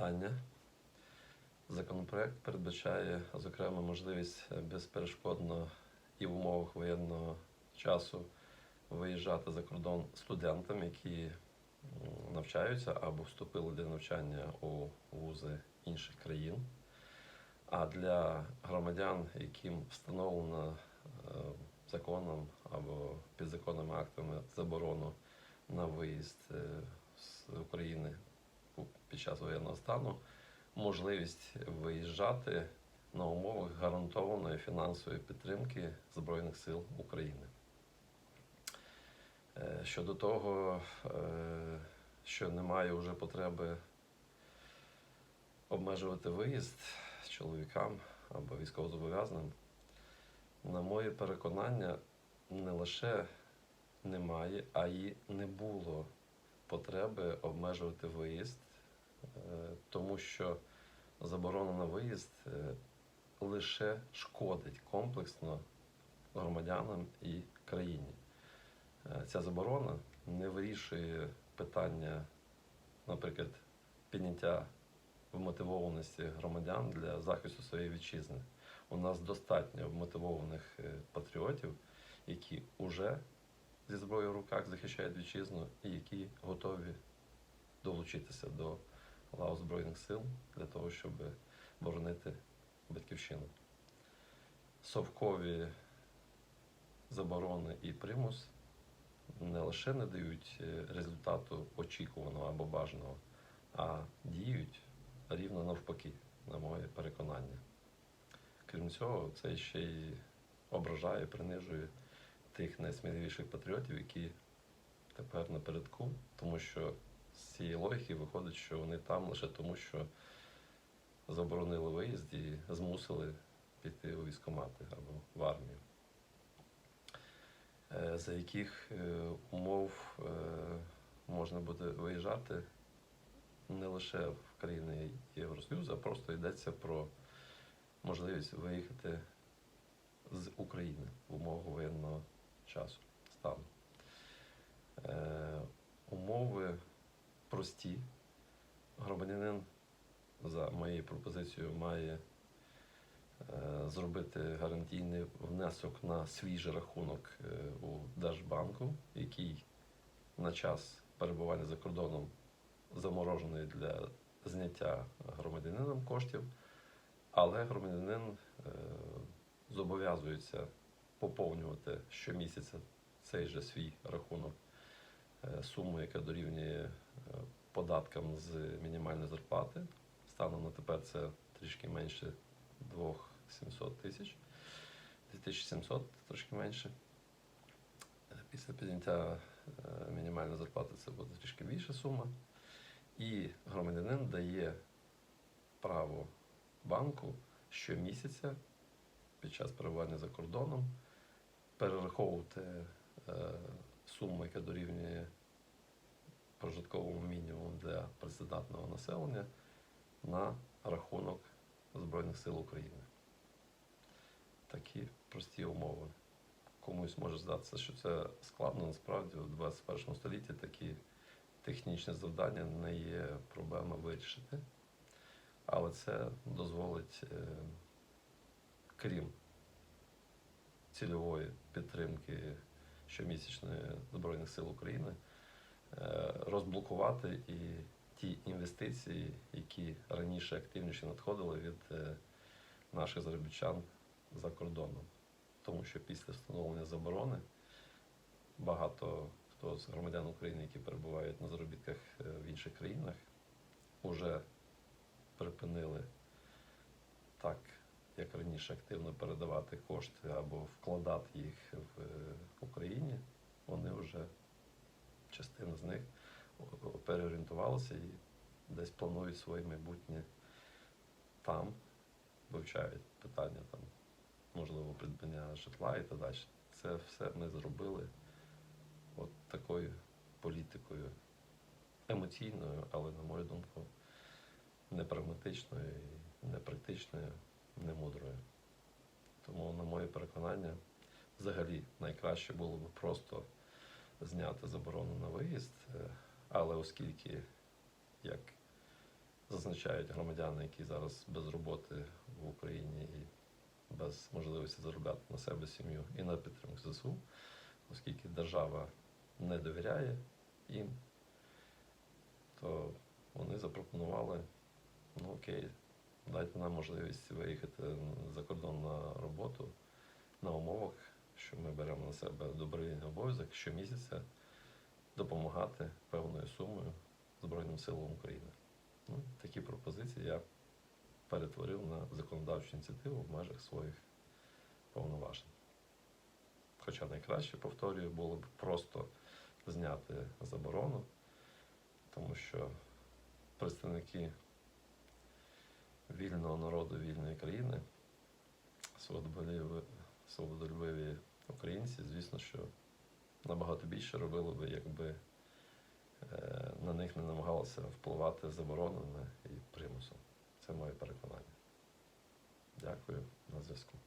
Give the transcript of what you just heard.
читання. Законопроект передбачає, зокрема, можливість безперешкодно і в умовах воєнного часу виїжджати за кордон студентам, які навчаються або вступили для навчання у вузи інших країн. А для громадян, яким встановлено е, законом або підзаконними актами заборону на виїзд е, з України під час воєнного стану, можливість виїжджати на умовах гарантованої фінансової підтримки Збройних сил України. Е, Щодо того, е, що немає вже потреби обмежувати виїзд чоловікам або військовозобов'язаним, на моє переконання, не лише немає, а й не було потреби обмежувати виїзд, тому що заборона на виїзд е, лише шкодить комплексно громадянам і країні. Е, Ця заборона не вирішує питання, наприклад, підняття вмотивованості громадян для захисту своєї вітчизни. У нас достатньо вмотивованих е, патріотів, які вже зі зброєю в руках захищають вітчизну і які готові долучитися до лав Збройних сил для того, щоб боронити батьківщину. Совкові заборони і примус не лише не дають е, результату очікуваного або бажаного, а діють рівно навпаки, на моє переконання. Крім цього, це ще й ображає, принижує тих найсміливіших патріотів, які тепер напередку, тому що з цієї логіки виходить, що вони там лише тому, що заборонили виїзд і змусили піти у військкомати або в армію. Е, За яких е, умов е, можна буде виїжджати не лише в країни Євросоюзу, а просто йдеться про можливість виїхати з України в умовах воєнного часу стану. Умови прості. Громадянин за моєю пропозицією має е, зробити гарантійний внесок на свій же рахунок е, у Держбанку, який на час перебування за кордоном заморожений для зняття громадянином коштів, але громадянин е, зобов'язується поповнювати щомісяця цей же свій рахунок суму, яка дорівнює е, податкам з мінімальної зарплати. Станом на тепер це трішки менше 2700 тисяч, 2700 трошки менше. Е, Після підняття е, мінімальної зарплати це буде трішки більша сума. І громадянин дає право банку щомісяця під час перебування за кордоном перераховувати е, суму, яка дорівнює прожитковому мінімуму для працездатного населення на рахунок Збройних сил України. Такі прості умови. Комусь може здатися, що це складно, насправді у 21 столітті такі технічне завдання не є проблема вирішити. Але це дозволить, е, крім цільової підтримки щомісячної Збройних сил України, е, розблокувати і ті інвестиції, які раніше активніше надходили від е, наших заробітчан за кордоном. Тому що після встановлення заборони багато хто з громадян України, які перебувають на заробітках е, в інших країнах, вже припинили так, як раніше, активно передавати кошти або вкладати їх в Україні. Вони вже частина з них переорієнтувалася і десь планують своє майбутнє там, вивчають питання там, можливо, придбання житла і так далі. Це все ми зробили от такою політикою емоційною, але, на мою думку, не прагматичною, не практичною, не мудрою. Тому, на моє переконання, взагалі найкраще було б просто зняти заборону на виїзд, е, але оскільки, як зазначає визначають громадяни, які зараз без роботи в Україні і без можливості заробляти на себе сім'ю і на підтримку ЗСУ, оскільки держава не довіряє їм, то вони запропонували, ну окей, дайте нам можливість виїхати за кордон на роботу на умовах, що ми беремо на себе добровільний обов'язок щомісяця допомагати певною сумою Збройним силам України. Ну, такі пропозиції я перетворив на законодавчу ініціативу в межах своїх повноважень. Хоча найкраще, повторюю, було б просто зняти заборону, тому що представники вільного народу, вільної країни, свободолюбиві, українці, звісно, що набагато більше робили би, якби е, на них не намагалися впливати заборонами і примусом. Це моє переконання. Дякую на зв'язку.